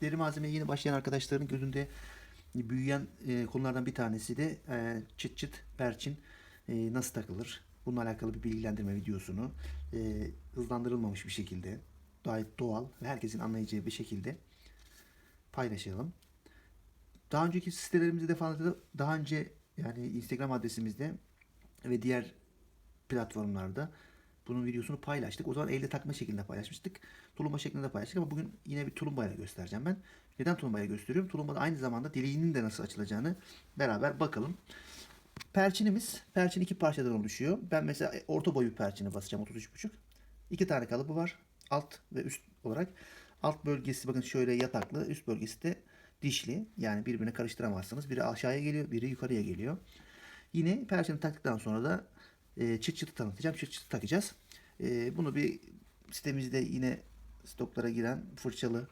deri malzemeye yeni başlayan arkadaşların gözünde büyüyen e, konulardan bir tanesi de e, çıt çıt perçin e, nasıl takılır? Bununla alakalı bir bilgilendirme videosunu e, hızlandırılmamış bir şekilde gayet doğal ve herkesin anlayacağı bir şekilde paylaşalım. Daha önceki sitelerimizde defalarca daha önce yani Instagram adresimizde ve diğer platformlarda bunun videosunu paylaştık. O zaman elde takma şeklinde paylaşmıştık. Tulumba şeklinde paylaştık ama bugün yine bir tulumbayla göstereceğim ben. Neden tulumbayla gösteriyorum? Tulumbada aynı zamanda deliğinin de nasıl açılacağını beraber bakalım. Perçinimiz, perçin iki parçadan oluşuyor. Ben mesela orta boy bir perçini basacağım 33,5. İki tane kalıbı var. Alt ve üst olarak. Alt bölgesi bakın şöyle yataklı, üst bölgesi de dişli. Yani birbirine karıştıramazsınız. Biri aşağıya geliyor, biri yukarıya geliyor. Yine perçini taktıktan sonra da e, çıt çıtı tanıtacağım. Çıt çıtı takacağız. E, bunu bir sitemizde yine stoklara giren fırçalı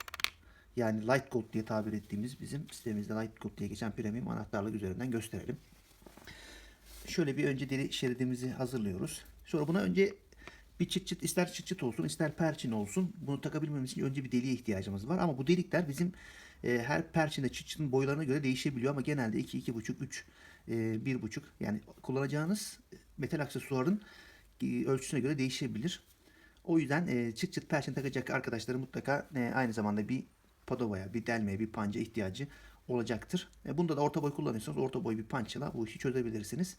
yani Light Gold diye tabir ettiğimiz bizim sitemizde Light Gold diye geçen premium anahtarlık üzerinden gösterelim. Şöyle bir önce deri şeridimizi hazırlıyoruz. Sonra buna önce bir çıt çıt ister çıt çıt olsun ister perçin olsun bunu takabilmemiz için önce bir deliğe ihtiyacımız var. Ama bu delikler bizim e, her perçinde çıt çıtın boylarına göre değişebiliyor ama genelde 2, 2,5, 3, e, 1,5 yani kullanacağınız metal aksesuarın e, ölçüsüne göre değişebilir. O yüzden e, çıt çıt perçin takacak arkadaşların mutlaka e, aynı zamanda bir padovaya, bir delmeye, bir panca ihtiyacı olacaktır. Bunda da orta boy kullanıyorsanız orta boy bir pançla bu işi çözebilirsiniz.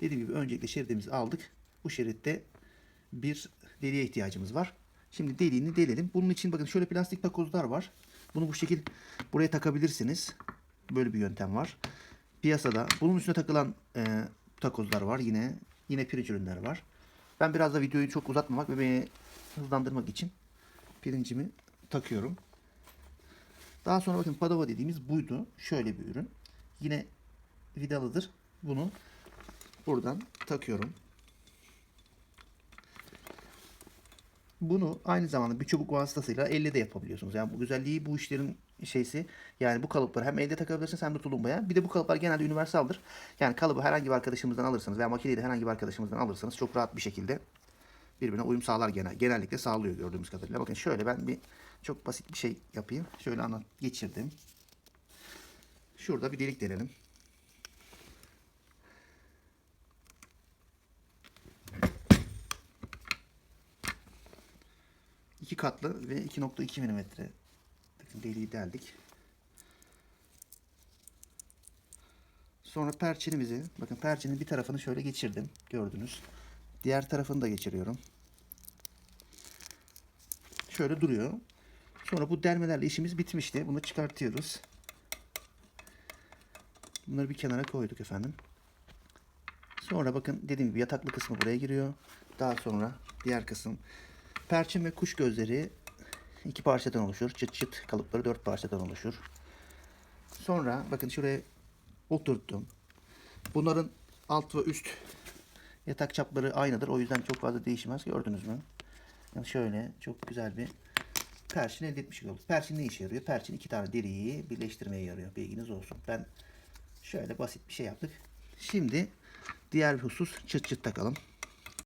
Dediğim gibi öncelikle şeridimizi aldık. Bu şeritte bir deliğe ihtiyacımız var. Şimdi deliğini delelim. Bunun için bakın şöyle plastik takozlar var. Bunu bu şekil buraya takabilirsiniz. Böyle bir yöntem var. Piyasada bunun üstüne takılan e, takozlar var yine. Yine pirinç ürünler var. Ben biraz da videoyu çok uzatmamak ve beni hızlandırmak için pirincimi takıyorum. Daha sonra bakın Padova dediğimiz buydu. Şöyle bir ürün. Yine vidalıdır. Bunu buradan takıyorum. Bunu aynı zamanda bir çubuk vasıtasıyla elle de yapabiliyorsunuz. Yani bu güzelliği bu işlerin şeysi yani bu kalıpları hem elde takabilirsiniz hem de tulumbaya. Bir de bu kalıplar genelde universaldir. Yani kalıbı herhangi bir arkadaşımızdan alırsanız veya makineyi de herhangi bir arkadaşımızdan alırsanız çok rahat bir şekilde birbirine uyum sağlar genel. Genellikle sağlıyor gördüğümüz kadarıyla. Bakın şöyle ben bir çok basit bir şey yapayım. Şöyle anlat geçirdim. Şurada bir delik delelim. İki katlı ve 2.2 milimetre deliği deldik. Sonra perçinimizi, bakın perçinin bir tarafını şöyle geçirdim. Gördünüz. Diğer tarafını da geçiriyorum. Şöyle duruyor. Sonra bu delmelerle işimiz bitmişti. Bunu çıkartıyoruz. Bunları bir kenara koyduk efendim. Sonra bakın dediğim gibi yataklı kısmı buraya giriyor. Daha sonra diğer kısım perçin ve kuş gözleri iki parçadan oluşur. Çıt çıt kalıpları dört parçadan oluşur. Sonra bakın şuraya oturttum. Bunların alt ve üst yatak çapları aynıdır. O yüzden çok fazla değişmez. Gördünüz mü? Yani şöyle çok güzel bir perçin elde etmiş olduk. Perçin ne işe yarıyor? Perçin iki tane deriyi birleştirmeye yarıyor. Bilginiz olsun. Ben şöyle basit bir şey yaptık. Şimdi diğer bir husus çıt çıt takalım.